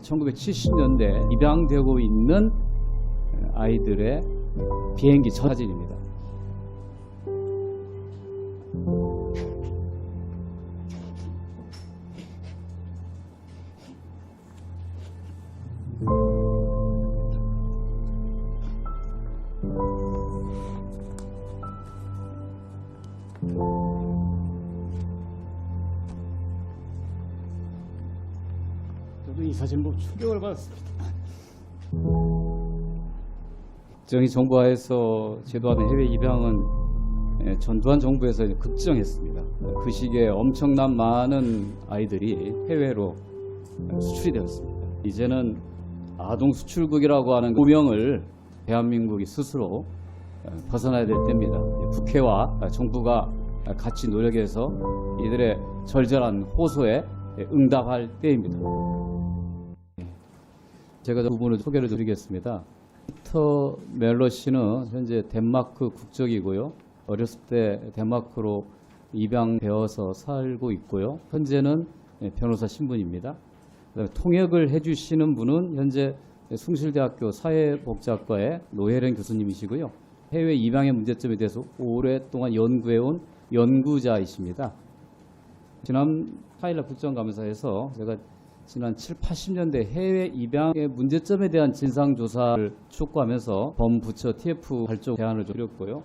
1970년대 입양되고 있는 아이들의 비행기 사진입니다. 사진 보고 충격을 받았습니다. 정의 정부 하에서 제도하는 해외 입양은 예, 전두환 정부에서 급정했습니다. 그 시기에 엄청난 많은 아이들이 해외로 수출이 되었습니다. 이제는 아동 수출국이라고 하는 고명을 대한민국이 스스로 어, 벗어나야 될 때입니다. 예, 국회와 정부가 같이 노력해서 이들의 절절한 호소에 응답할 때입니다. 제가 두 분을 소개를 드리겠습니다. 피터 멜러 씨는 현재 덴마크 국적이고요. 어렸을 때 덴마크로 입양되어서 살고 있고요. 현재는 변호사 신분입니다. 통역을 해주시는 분은 현재 숭실대학교 사회복지학과의 노혜련 교수님이시고요. 해외 입양의 문제점에 대해서 오랫동안 연구해온 연구자이십니다. 지난 파일럿 국정감사에서 제가 지난 7, 80년대 해외 입양의 문제점에 대한 진상조사를 촉구하면서 범부처 TF 발족 대안을 드렸고요.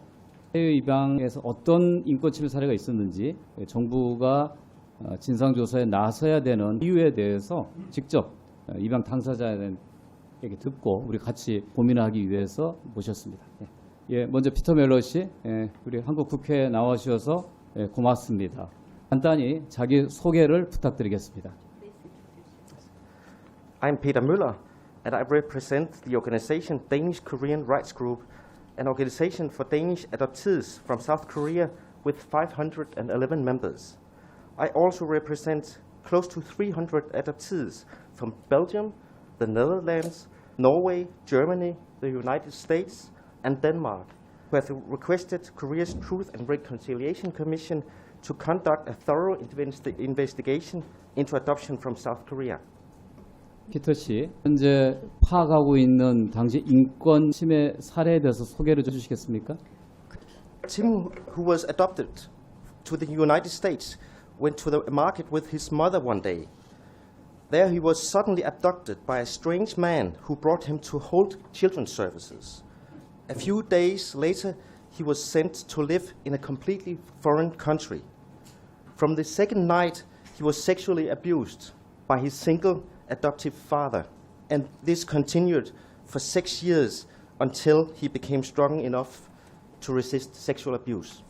해외 입양에서 어떤 인권침해 사례가 있었는지 정부가 어, 진상조사에 나서야 되는 이유에 대해서 직접 어, 입양 당사자에게 듣고 우리 같이 고민하기 위해서 모셨습니다. 예. 예, 먼저 피터 멜러 씨, 예, 우리 한국 국회에 나와주셔서 예, 고맙습니다. 간단히 자기 소개를 부탁드리겠습니다. I'm Peter Müller, and I represent the organization Danish Korean Rights Group, an organization for Danish adoptees from South Korea with 511 members. I also represent close to 300 adoptees from Belgium, the Netherlands, Norway, Germany, the United States, and Denmark, who have requested Korea's Truth and Reconciliation Commission to conduct a thorough investi- investigation into adoption from South Korea. 피터 씨, 현재 파악하고 있는 당시 인권 침해 사례에 대해서 소개를 좀 해주시겠습니까? Tim, who was adopted to the United States, went to the market with his mother one day. There he was suddenly abducted by a strange man who brought him to Holt Children's Services. A few days later, he was sent to live in a completely foreign country. From the second night, he was sexually abused by his single adoptive father, and this continued for six years until he became strong enough to resist sexual abuse.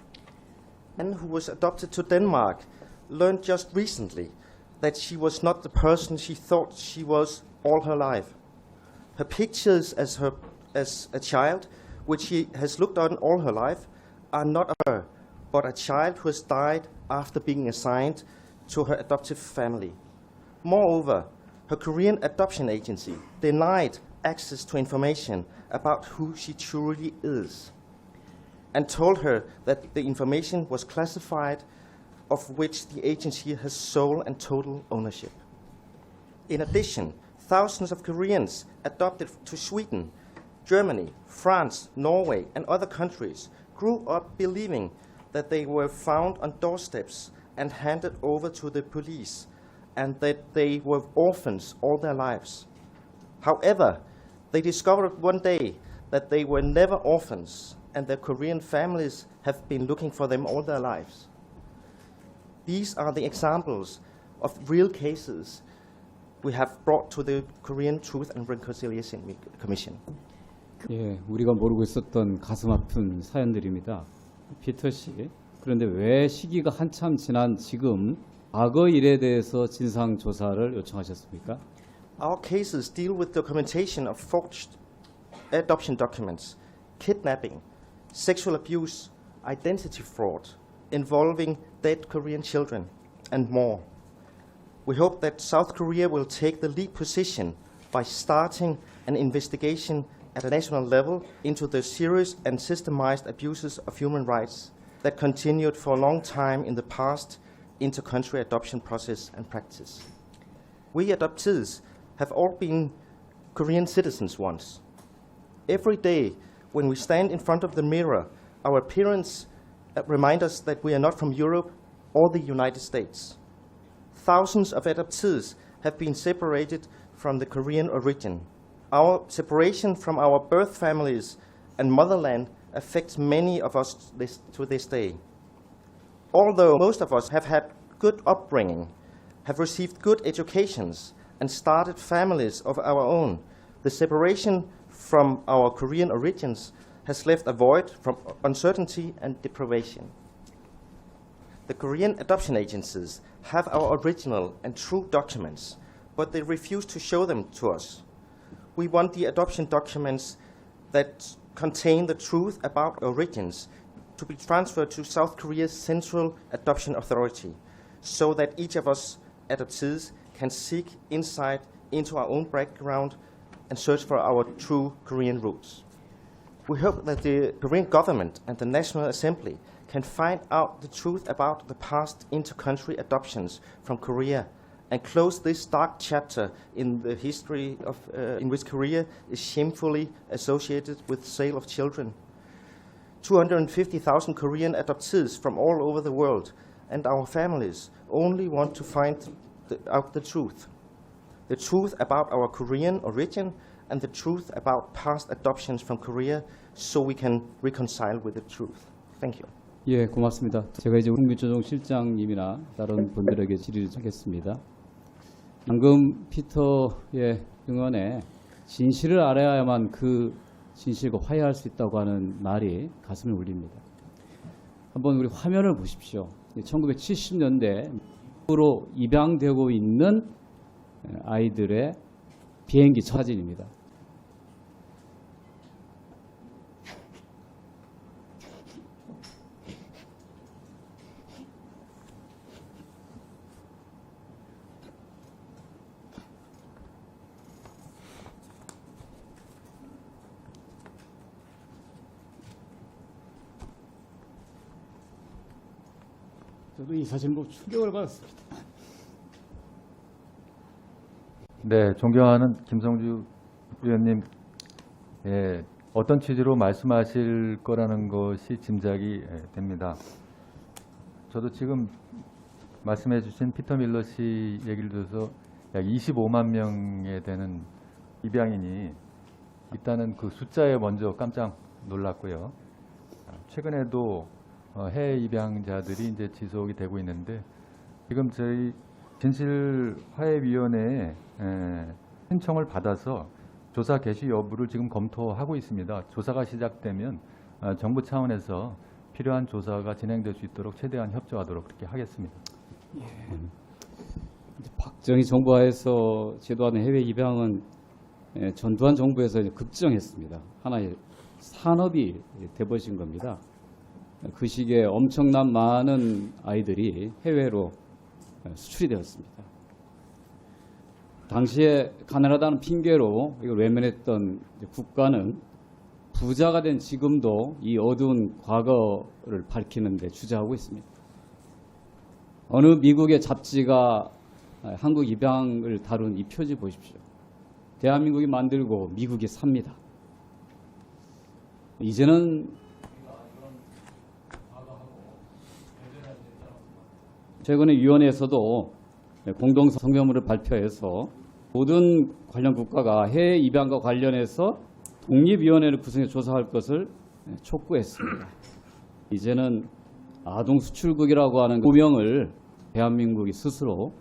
And who was adopted to Denmark learned just recently that she was not the person she thought she was all her life. Her pictures as her as a child, which she has looked on all her life, are not her, but a child who has died after being assigned to her adoptive family. Moreover, her Korean adoption agency denied access to information about who she truly is and told her that the information was classified, of which the agency has sole and total ownership. In addition, thousands of Koreans adopted to Sweden, Germany, France, Norway, and other countries grew up believing that they were found on doorsteps and handed over to the police and that they were orphans all their lives. However, they discovered one day that they were never orphans and their Korean families have been looking for them all their lives. These are the examples of real cases we have brought to the Korean Truth and Reconciliation Mi- Commission. 예, 우리가 모르고 있었던 가슴 아픈 사연들입니다. 피터 씨, 그런데 왜 시기가 한참 지난 지금 과거 일에 대해서 진상 조사를 요청하셨습니까? Our cases deal with documentation of forged adoption documents, kidnapping, sexual abuse, identity fraud involving dead Korean children, and more. We hope that South Korea will take the lead position by starting an investigation at a national level into the serious and systemized abuses of human rights that continued for a long time in the past inter-country adoption process and practice. We adoptees have all been Korean citizens once. Every day, when we stand in front of the mirror, our appearance uh, remind us that we are not from Europe or the United States. Thousands of adoptees have been separated from the Korean origin. Our separation from our birth families and motherland affects many of us this, to this day. Although most of us have had good upbringing, have received good educations, and started families of our own, the separation from our Korean origins has left a void from uncertainty and deprivation. The Korean adoption agencies have our original and true documents, but they refuse to show them to us. We want the adoption documents that contain the truth about origins to be transferred to South Korea's Central Adoption Authority so that each of us adoptees can seek insight into our own background and search for our true Korean roots. We hope that the Korean government and the National Assembly can find out the truth about the past inter-country adoptions from Korea and close this dark chapter in the history of, uh, in which Korea is shamefully associated with sale of children. 250,000 Korean adoptees from all over the world and our families only want to find the, out the truth. The truth about our Korean origin and the truth about past adoptions from Korea so we can reconcile with the truth. Thank you. 예, 고맙습니다. 제가 이제 국민조정 실장님이나 다른 분들에게 질의를 하겠습니다. 방금 피터의 응언에 진실을 알아야만 그 진실과 화해할 수 있다고 하는 말이 가슴을 울립니다. 한번 우리 화면을 보십시오. 1970년대 으로 입양되고 있는 아이들의 비행기 사진입니다. 저도 이 사진 보고 충격을 받았습니다. 네, 존경하는 김성주 의원님, 예, 어떤 취지로 말씀하실 거라는 것이 짐작이 예, 됩니다. 저도 지금 말씀해 주신 피터 밀러 씨 얘기를 들어서 약 25만 명에 되는 입양인이 있다는 그 숫자에 먼저 깜짝 놀랐고요. 아, 최근에도 어, 해외 입양자들이 이제 지속이 되고 있는데 지금 저희 진실화해위원회에 에, 신청을 받아서 조사 개시 여부를 지금 검토하고 있습니다. 조사가 시작되면 어, 정부 차원에서 필요한 조사가 진행될 수 있도록 최대한 협조하도록 그렇게 하겠습니다. 이제 박정희 정부 하에서 제도하는 해외 입양은 예, 전두환 정부에서 이제 급정했습니다. 하나의 산업이 돼버린 겁니다. 그 시기에 엄청난 많은 아이들이 해외로 수출이 되었습니다. 당시에 가난하다는 핑계로 이걸 외면했던 국가는 부자가 된 지금도 이 어두운 과거를 밝히는데 주저하고 있습니다. 어느 미국의 잡지가 한국 입양을 다룬 이 표지 보십시오. 대한민국이 만들고 미국이 삽니다. 이제는 최근에 위원회에서도 공동 성명문을 발표해서 모든 관련 국가가 해외 입양과 관련해서 독립위원회를 구성해 조사할 것을 촉구했습니다. 이제는 아동 수출국이라고 하는 고명을 대한민국이 스스로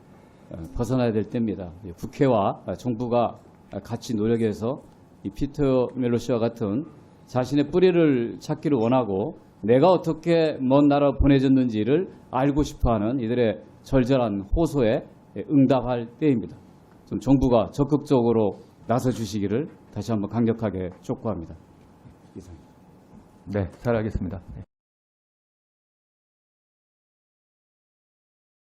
벗어나야 될 때입니다. 국회와 정부가 같이 노력해서 이 피터 멜로시와 같은 자신의 뿌리를 찾기를 원하고 내가 어떻게 먼 나라 보내졌는지를 알고 싶어하는 이들의 절절한 호소에 응답할 때입니다. 좀 정부가 적극적으로 나서 주시기를 다시 한번 강력하게 촉구합니다. 이상. 네, 잘하겠습니다. 네.